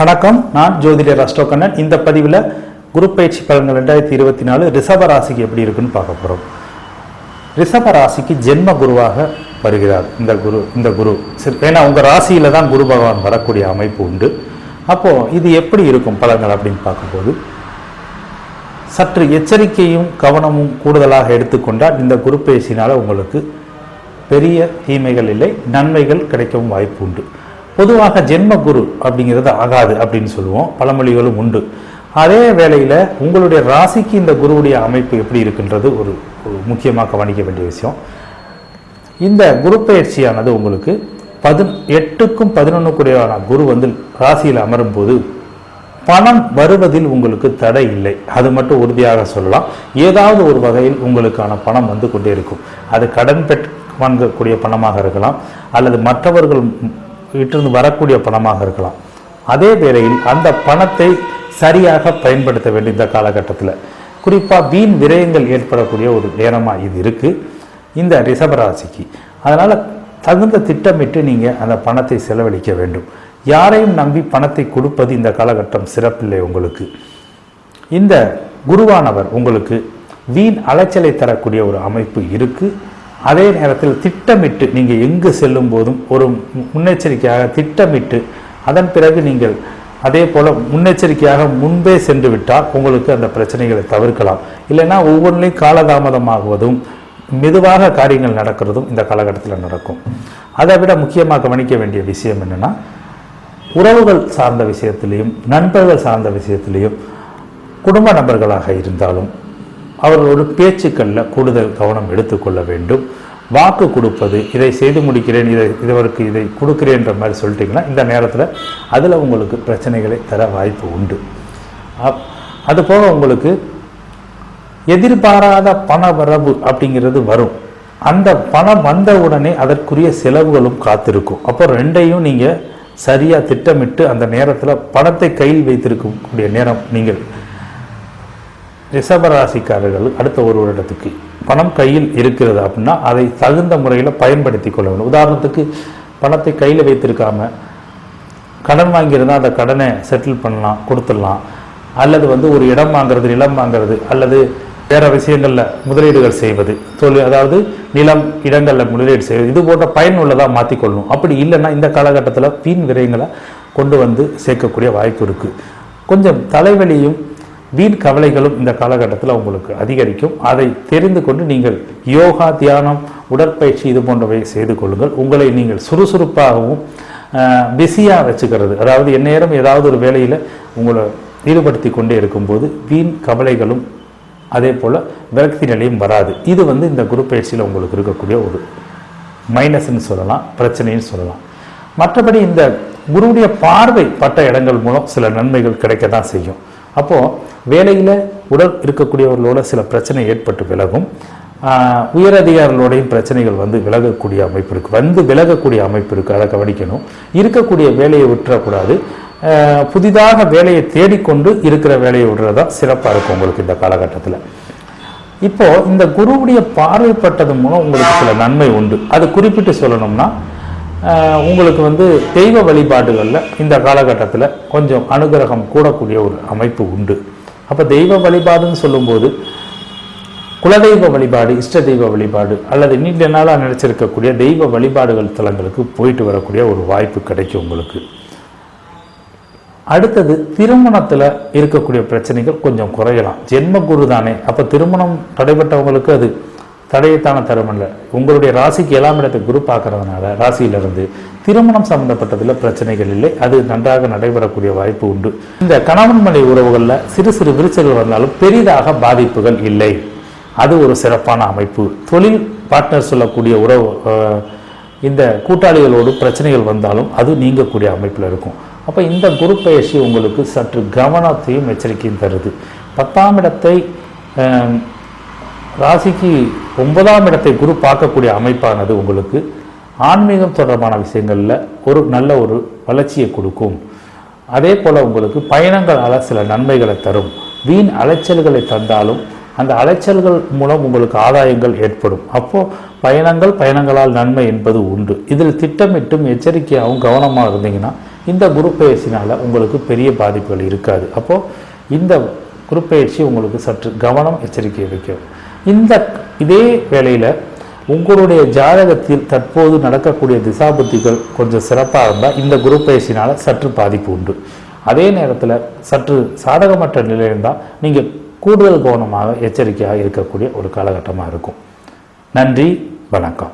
வணக்கம் நான் ஜோதிடர் அஷ்டோகண்ணன் இந்த பதிவில் குரு பயிற்சி பலன்கள் ரெண்டாயிரத்தி இருபத்தி நாலு ரிஷப ராசிக்கு எப்படி இருக்குன்னு பார்க்க போகிறோம் ரிஷப ராசிக்கு ஜென்ம குருவாக வருகிறார். இந்த குரு இந்த குரு. சரி ஏன்னா உங்கள் ராசியில் தான் குரு பகவான் வரக்கூடிய அமைப்பு உண்டு. அப்போது இது எப்படி இருக்கும் பலன்கள் அப்படின்னு பார்க்கும்போது சற்று எச்சரிக்கையும் கவனமும் கூடுதலாக எடுத்துக்கொண்டால் இந்த குரு பயிற்சினால் உங்களுக்கு பெரிய தீமைகள் இல்லை நன்மைகள் கிடைக்கவும் வாய்ப்பு உண்டு. பொதுவாக ஜென்ம குரு அப்படிங்கிறது ஆகாது அப்படின்னு சொல்லுவோம். பழமொழிகளும் உண்டு. அதே வேளையில் உங்களுடைய ராசிக்கு இந்த குருவுடைய அமைப்பு எப்படி இருக்குன்றது ஒரு முக்கியமாக கவனிக்க வேண்டிய விஷயம். இந்த குரு பயிற்சியானது உங்களுக்கு பதி எட்டுக்கும் பதினொன்றுக்குடையான குரு வந்து ராசியில் அமரும் போது பணம் வருவதில் உங்களுக்கு தடை இல்லை. அது மட்டும் உறுதியாக சொல்லலாம். ஏதாவது ஒரு வகையில் உங்களுக்கான பணம் வந்து கொண்டே இருக்கும். அது கடன் பெற்று வாங்கக்கூடிய பணமாக இருக்கலாம். அல்லது மற்றவர்கள் இட்டிருந்து வரக்கூடிய பணமாக இருக்கலாம். அதே வேளையில் அந்த பணத்தை சரியாக பயன்படுத்த வேண்டும் இந்த காலகட்டத்தில். குறிப்பாக வீண் விரயங்கள் ஏற்படக்கூடிய ஒரு நேரமாக இது இருக்குது இந்த ரிஷபராசிக்கு. அதனால் தகுந்த திட்டமிட்டு நீங்கள் அந்த பணத்தை செலவழிக்க வேண்டும். யாரையும் நம்பி பணத்தை கொடுப்பது இந்த காலகட்டம் சிறப்பில்லை உங்களுக்கு. இந்த குருவானவர் உங்களுக்கு வீண் அலைச்சலை தரக்கூடிய ஒரு அமைப்பு இருக்குது அதே நேரத்தில் திட்டமிட்டு நீங்கள் எங்கு செல்லும் போதும் ஒரு முன்னெச்சரிக்கையாக திட்டமிட்டு அதன் பிறகு நீங்கள் அதே போல் முன்னெச்சரிக்கையாக முன்பே சென்று விட்டால் உங்களுக்கு அந்த பிரச்சனைகளை தவிர்க்கலாம். இல்லைன்னா ஒவ்வொன்றிலையும் காலதாமதமாகுவதும் மெதுவாக காரியங்கள் நடக்கிறதும் இந்த காலகட்டத்தில் நடக்கும். அதை விட முக்கியமாக கவனிக்க வேண்டிய விஷயம் என்னென்னா உறவுகள் சார்ந்த விஷயத்திலையும் நண்பர்கள் சார்ந்த விஷயத்திலையும் குடும்ப நபர்களாக இருந்தாலும் அவர்களோட பேச்சுக்களில் கூடுதல் கவனம் எடுத்துக்கொள்ள வேண்டும். வாக்கு கொடுப்பது இதை செய்து முடிக்கிறேன் இதை இதற்கு இதை கொடுக்குறேன்ற மாதிரி சொல்லிட்டீங்கன்னா இந்த நேரத்தில் அதில் உங்களுக்கு பிரச்சனைகளை தர வாய்ப்பு உண்டு. அப் அதுபோக உங்களுக்கு எதிர்பாராத பண வரவு அப்படிங்கிறது வரும். அந்த பணம் வந்த உடனே அதற்குரிய செலவுகளும் காத்திருக்கும். அப்போ ரெண்டையும் நீங்கள் சரியாக திட்டமிட்டு அந்த நேரத்தில் பணத்தை கையில் வைத்திருக்கக்கூடிய நேரம் நீங்கள் ரிஷபராசிக்காரர்கள் அடுத்த ஒரு வருடத்துக்கு பணம் கையில் இருக்கிறது அப்படின்னா அதை தகுந்த முறையில் பயன்படுத்தி கொள்ள வேண்டும். உதாரணத்துக்கு பணத்தை கையில் வைத்திருக்காம கடன் வாங்கியிருந்தால் அந்த கடனை செட்டில் பண்ணலாம் கொடுத்துடலாம். அல்லது வந்து ஒரு இடம் வாங்குறது நிலம் வாங்குறது அல்லது வேறு விஷயங்களில் முதலீடுகள் செய்வது தொழில் அதாவது நிலம் இடங்களில் முதலீடு செய்வது இது போன்ற பயனுள்ளதாக மாற்றிக்கொள்ளணும் அப்படி இல்லைன்னா இந்த காலகட்டத்தில் வீண் விரயங்களை கொண்டு வந்து சேர்க்கக்கூடிய வாய்ப்பு இருக்குது கொஞ்சம் தலைவலியும் வீண் கவலைகளும் இந்த காலகட்டத்தில் உங்களுக்கு அதிகரிக்கும். அதை தெரிந்து கொண்டு நீங்கள் யோகா தியானம் உடற்பயிற்சி இது போன்றவை செய்து கொள்ளுங்கள். உங்களை நீங்கள் சுறுசுறுப்பாகவும் பிஸியாக வச்சுக்கிறது. அதாவது எந்நேரம் ஏதாவது ஒரு வேலையில் உங்களை ஈடுபடுத்தி கொண்டே இருக்கும்போது வீண் கவலைகளும் அதே போல் விரக்தி நிலையும் வராது. இது வந்து இந்த குரு பயிற்சியில் உங்களுக்கு இருக்கக்கூடிய ஒரு மைனஸ்ன்னு சொல்லலாம் பிரச்சனைன்னு சொல்லலாம். மற்றபடி இந்த குருவுடைய பார்வை பட்ட இடங்கள் மூலம் சில நன்மைகள் கிடைக்க தான் செய்யும். அப்போது வேலையில் உடல் இருக்கக்கூடியவர்களோட சில பிரச்சனை ஏற்பட்டு விலகும். உயரதிகாரிகளோடையும் பிரச்சனைகள் வந்து விலகக்கூடிய அமைப்பு இருக்குது வந்து விலகக்கூடிய அமைப்பு இருக்குது அதை கவனிக்கணும். இருக்கக்கூடிய வேலையை விட்டுறக்கூடாது. புதிதாக வேலையை தேடிக்கொண்டு இருக்கிற வேலையை விடுறதா சிறப்பாக இருக்கும் உங்களுக்கு இந்த காலகட்டத்தில். இப்போது இந்த குருவுடைய பார்வைப்பட்டது மூலம் உங்களுக்கு சில நன்மை உண்டு. அது குறிப்பிட்டு சொல்லணும்னா உங்களுக்கு வந்து தெய்வ வழிபாடுகளில் இந்த காலகட்டத்தில் கொஞ்சம் அனுகிரகம் கூடக்கூடிய ஒரு அமைப்பு உண்டு. அப்போ தெய்வ வழிபாடுன்னு சொல்லும்போது குலதெய்வ வழிபாடு இஷ்ட தெய்வ வழிபாடு அல்லது நீண்ட நாளாக நினச்சிருக்கக்கூடிய தெய்வ வழிபாடுகள் தலங்களுக்கு போயிட்டு வரக்கூடிய ஒரு வாய்ப்பு கிடைக்கும் உங்களுக்கு. அடுத்தது திருமணத்தில் இருக்கக்கூடிய பிரச்சனைகள் கொஞ்சம் குறையலாம். ஜென்ம குரு தானே. அப்போ திருமணம் தடைபட்டவங்களுக்கு அது தடையத்தான தருமல்ல உங்களுடைய ராசிக்கு ஏழாம் இடத்தை குரு பார்க்கறதுனால ராசியிலிருந்து திருமணம் சம்பந்தப்பட்டதில் பிரச்சனைகள் இல்லை. அது நன்றாக நடைபெறக்கூடிய வாய்ப்பு உண்டு. இந்த கணவன் மனை உறவுகளில் சிறு சிறு விரிச்சல்கள் வந்தாலும் பெரிதாக பாதிப்புகள் இல்லை. அது ஒரு சிறப்பான அமைப்பு. தொழில் பார்ட்னர் சொல்லக்கூடிய உறவு இந்த கூட்டாளிகளோடு பிரச்சனைகள் வந்தாலும் அது நீங்கக்கூடிய அமைப்பில் இருக்கும். அப்போ இந்த குரு பயிற்சி உங்களுக்கு சற்று கவனத்தையும் எச்சரிக்கையும் தருது. பத்தாம் இடத்தை ராசிக்கு ஒன்பதாம் இடத்தை குரு பார்க்கக்கூடிய அமைப்பானது உங்களுக்கு. ஆன்மீகம் தொடர்பான விஷயங்களில் ஒரு நல்ல ஒரு வளர்ச்சியை கொடுக்கும். அதே போல் உங்களுக்கு பயணங்களால் சில நன்மைகளை தரும். வீண் அலைச்சல்களை தந்தாலும் அந்த அலைச்சல்கள் மூலம் உங்களுக்கு ஆதாயங்கள் ஏற்படும். அப்போது பயணங்கள் பயணங்களால் நன்மை என்பது உண்டு. இதில் திட்டமிட்டும் எச்சரிக்கையாகவும் கவனமாக இருந்தீங்கன்னா இந்த குரு பயிற்சினால் உங்களுக்கு பெரிய பாதிப்புகள் இருக்காது. அப்போது இந்த குரு பயிற்சி உங்களுக்கு சற்று கவனம் எச்சரிக்கை வைக்கும். இந்த இதே வேளையில் உங்களுடைய ஜாதகத்தில் தற்போது நடக்கக்கூடிய திசாபுத்திகள் கொஞ்சம் சிறப்பாக இருந்தால் இந்த குரு பயிற்சினால் சற்று பாதிப்பு உண்டு. அதே நேரத்தில் சற்று சாதகமற்ற நிலை இருந்தால் நீங்கள் கூடுதல் கவனமாக எச்சரிக்கையாக இருக்கக்கூடிய ஒரு காலகட்டமாக இருக்கும். நன்றி வணக்கம்.